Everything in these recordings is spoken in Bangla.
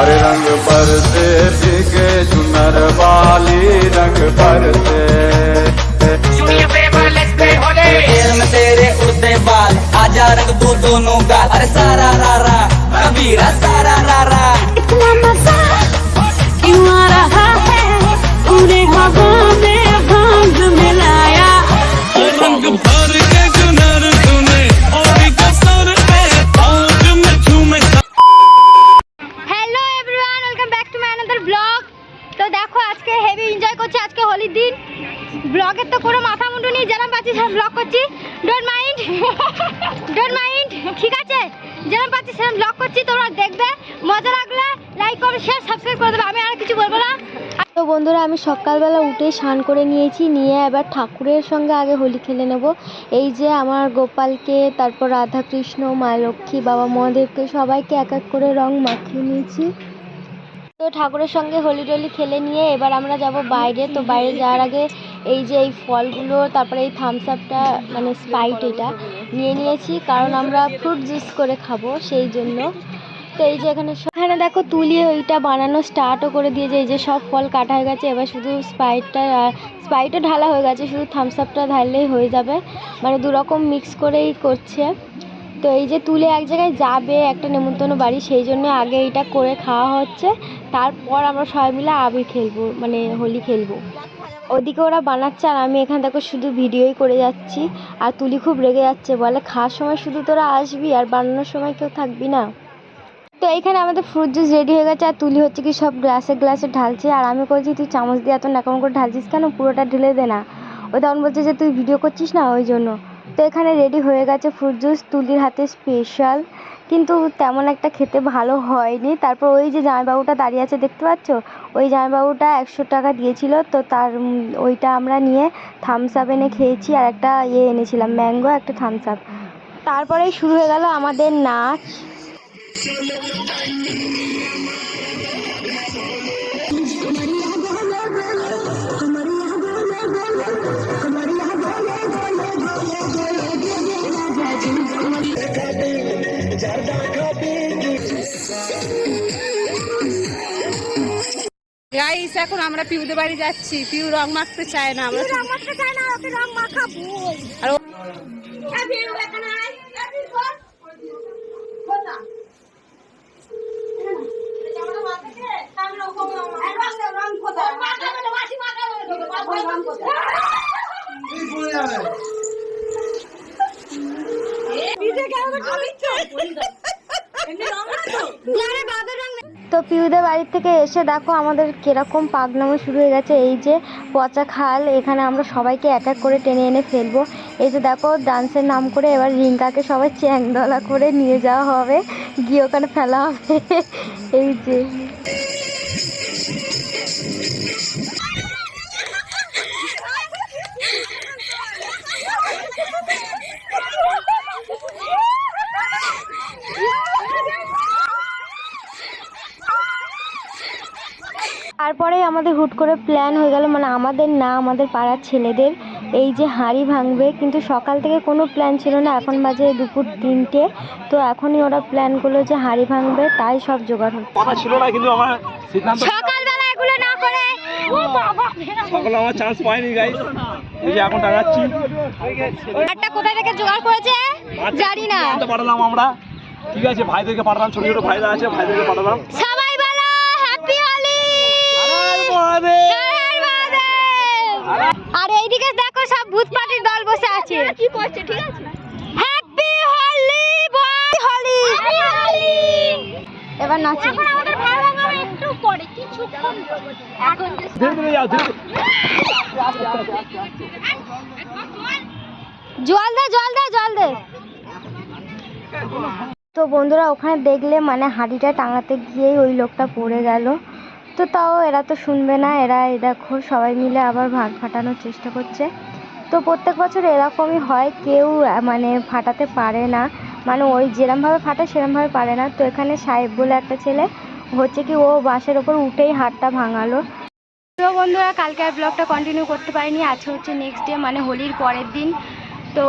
हरे रंग परते बिके चुनर वाली रंग परते तेरे उड़ते बाल आजा रख दो दोनों का। अरे सारा रारा कबीरा পাচ্ছি সেরকম ব্লগ করছি? ডোন্ট মাইন্ড ডোন্ট মাইন্ড ঠিক আছে? যেরকম পাচ্ছি সেরকম ব্লগ করছি, তোমরা দেখবে, মজা লাগলে লাইক কমেন্ট শেয়ার সাবস্ক্রাইব করে দেবে। আমি আর কিছু বলব না। তো বন্ধুরা, আমি সকালবেলা উঠে স্নান করে নিয়েছি, নিয়ে এবার ঠাকুরের সঙ্গে আগে হোলি খেলে নেব। এই যে আমার গোপালকে, তারপর রাধাকৃষ্ণ, মা লক্ষ্মী, বাবা মহাদেবকে সবাইকে এক এক করে রং মাখিয়ে নিয়েছি। তো ঠাকুরের সঙ্গে হোলি টোলি খেলে নিয়ে এবার আমরা যাব বাইরে। তো বাইরে যাওয়ার আগে এই যে এই ফলগুলো, তারপরে এই থামস আপটা মানে স্পাইট এটা নিয়ে নিয়েছি। কারণ আমরা ফ্রুট জুস করে খাব সেই জন্য। তো এই যে এখানে এখানে দেখো তুলি ওইটা বানানো স্টার্টও করে দিয়েছে। এই যে সব ফল কাটা হয়ে গেছে। এবার শুধু স্পাইটটা স্পাইটও ঢালা হয়ে গেছে। শুধু থামস আপটা ঢাললেই হয়ে যাবে। মানে দু রকম মিক্স করেই করছে। তো এই যে তুলে এক জায়গায় যাবে একটা নেমন্তন্ন বাড়ি, সেই জন্য আগে এটা করে খাওয়া হচ্ছে। তারপর আমরা সবাই মিলে আবির খেলব মানে হোলি খেলব। ওদিকে ওরা বানাচ্ছে আর আমি এখান থেকে শুধু ভিডিওই করে যাচ্ছি। আর তুলি খুব রেগে যাচ্ছে, বলে খাওয়ার সময় শুধু তোরা আসবি আর বানানোর সময় কেউ থাকবি না। তো এইখানে আমাদের ফ্রুট জুস রেডি হয়ে গেছে আর তুলি হচ্ছে কি সব গ্লাসে গ্লাসে ঢালছে। আর আমি বলছি, তুই চামচ দিয়ে এত নাকাম করে ঢালছিস কেন? পুরোটা ঢেলে দে না। ও তখন বলছে যে, তুই ভিডিও করছিস না ওই জন্য। তো এখানে রেডি হয়ে গেছে ফ্রুট জুস তুলির হাতে স্পেশাল কিন্তু তেমন একটা খেতে ভালো হয়নি তারপর ওই যে জামাইবাবুটা দাঁড়িয়ে আছে দেখতে পাচ্ছ ওই জামাইবাবুটা একশো টাকা দিয়েছিল তো তার ওইটা আমরা নিয়ে থামস আপ এনে খেয়েছি আর একটা ইয়ে এনেছিলাম ম্যাঙ্গো একটা থামস আপ তারপরেই শুরু হয়ে গেল আমাদের নাচ গাইস এখন আমরা পিউদের বাড়ি যাচ্ছি। পিউ রং মাখতে চায় না আমরা রং মাখতে চায় না ওকে রং মাখাবো। আর পিউদের বাড়ির থেকে এসে দেখো আমাদের কীরকম পাগনামো শুরু হয়ে গেছে। এই যে পচা খাল, এখানে আমরা সবাইকে এক এক করে টেনে এনে ফেলব। এই যে দেখো ডান্সের নাম করে এবার রিঙ্কাকে সবাই চ্যাংদলা করে নিয়ে যাওয়া হবে। গিয়ে ওখানে ফেলা হবে। এই যে। তারপরেই আমাদের হুট করে প্ল্যান হয়ে গেল মানে আমাদের না আমাদের পাড়ার ছেলেদের এই যে হাঁড়ি ভাঙবে কিন্তু সকাল থেকে কোনো প্ল্যান ছিল না। এখন বাজে দুপুর তিনটে তো এখনই ওরা প্ল্যান করল যে হাঁড়ি ভাঙবে তাই সব জোগাড় হচ্ছে। ছিল না কিন্তু আমার সিদ্ধান্ত সকালবেলা এগুলো না করে সকালে আমার চান্স পাইনি গাই এই যে এখন টাকাচ্ছি একটা কোথায় থেকে জোগাড় করেছে? জানি না। পাঠালাম আমরা। ঠিক আছে ভাইদেরকে পাঠালাম ছোট ছোট ভাইরা আছে ভাইদেরকে পাঠালাম। আর এইদিকে দেখো সব ভূত পার্টির দল বসে আছে। কি করছে ঠিক আছে? হ্যাপি হোলি বয় হোলি এবার নাচি। এখন আমাদের ভালো লাগাবে একটু পরে কিছুক্ষণ এখন ধীরে ধীরে যাও ধীরে। জল দে জল দে জল দে। তো বন্ধুরা ওখানে দেখলে মানে হাঁড়িটা টাঙাতে গিয়েই ওই লোকটা পড়ে গেল। তো তাও এরা তো শুনবে না, এরা এই দেখো সবাই মিলে আবার ভাগ ফাটানোর চেষ্টা করছে। তো প্রত্যেক বছর এরকমই হয়, কেউ মানে ফাটাতে পারে না। মানে ওই যেরমভাবে ফাটায় সেরমভাবে পারে না। তো এখানে সাহেব বলে একটা ছেলে, হচ্ছে কি ও বাসের ওপর উঠেই হাতটা ভাঙালো। তো বন্ধুরা, কালকে আর ব্লগটা কন্টিনিউ করতে পারিনি। আজকে হচ্ছে নেক্সট ডে মানে হোলির পরের দিন। তো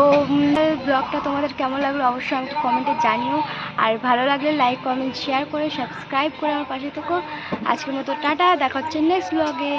ব্লগটা তোমাদের কেমন লাগল অবশ্যই আমাকে কমেন্টে জানিও। আর ভালো লাগলে লাইক, কমেন্ট শেয়ার করে সাবস্ক্রাইব করে আমার পাশে থেকো। আজকের মতো টাটা, দেখা হচ্ছে নেক্সট ব্লগে